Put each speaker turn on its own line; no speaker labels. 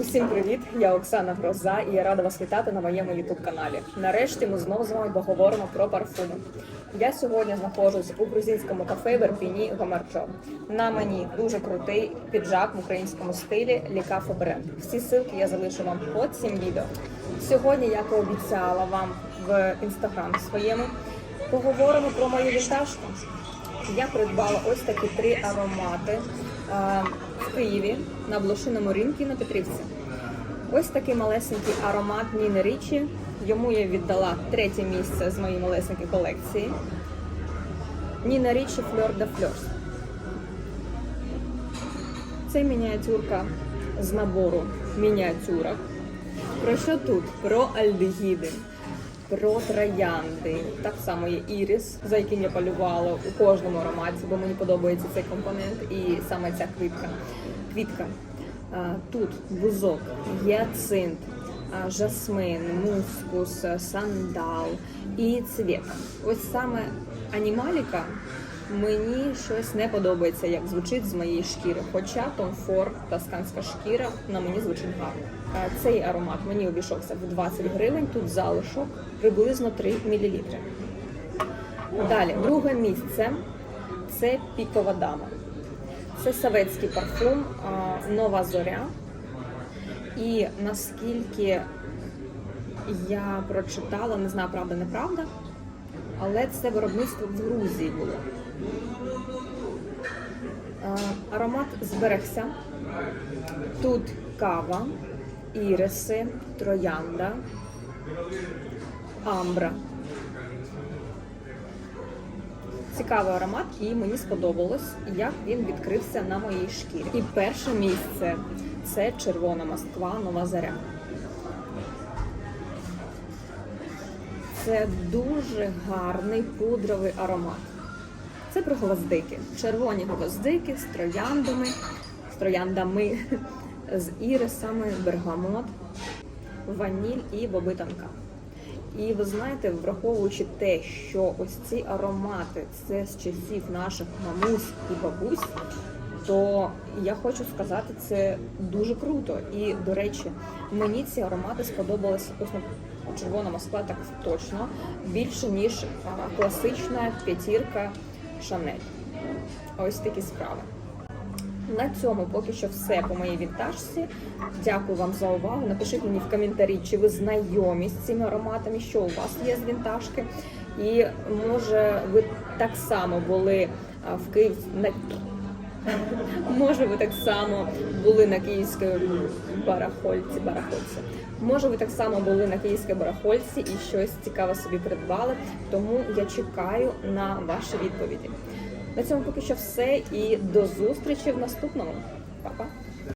Усім привіт! Я Оксана Гроза і я рада вас вітати на моєму youtube каналі. Нарешті ми знову з вами поговоримо про парфуми. Я сьогодні знаходжусь у грузинському кафе в Ірпіні Гомарчо. На мені дуже крутий піджак в українському стилі Лікафе бренд. Всі ссылки я залишу вам під цим відео. Сьогодні, як і обіцяла вам в інстаграм своєму, поговоримо про мої вінтажки. Я придбала ось такі три аромати в Києві на блошиному ринку на Петрівці. Ось такий малесенький аромат Ніни Річі. Йому я віддала третє місце з моєї малесенької колекції. Ніна Річі Фльор де Фльорс. Це мініатюрка з набору мініатюрок. Про що тут? Про альдегіди, про троянди. Так само є іріс, за яким я полювала у кожному ароматі, бо мені подобається цей компонент і саме ця квітка. квітка. Тут бузок, гіацинт, жасмин, мускус, сандал і цвіт. Ось саме анімаліка мені щось не подобається, як звучить з моєї шкіри. Хоча Tom Ford тосканська шкіра на мені звучить гарно. Цей аромат мені обійшовся в 20 гривень. Тут залишок приблизно 3 мл. Далі, друге місце це пікова дама. Це саветський парфум Нова Зоря. І наскільки я прочитала, не знаю, правда, неправда, але це виробництво в Грузії було. Аромат зберегся. Тут кава, іриси, троянда, амбра. Цікавий аромат, і мені сподобалось, як він відкрився на моїй шкірі. І перше місце це червона Москва Нова Заря. Це дуже гарний пудровий аромат. Це про гвоздики. Червоні гвоздики з трояндами, з трояндами, з ірисами, бергамот, ваніль і боби тонка. І ви знаєте, враховуючи те, що ось ці аромати це з часів наших мамусь і бабусь, то я хочу сказати, це дуже круто. І до речі, мені ці аромати сподобалися ось на червона Москва, так точно більше ніж класична п'ятірка Шанель. Ось такі справи. На цьому поки що все по моїй вінтажці. Дякую вам за увагу. Напишіть мені в коментарі, чи ви знайомі з цими ароматами, що у вас є з вінтажки. І може ви так само були в Київ на може ви так само були на київській барахольці. барахольці. Може, ви так само були на київській барахольці і щось цікаве собі придбали. Тому я чекаю на ваші відповіді. На цьому поки що все і до зустрічі в наступному. Па-па!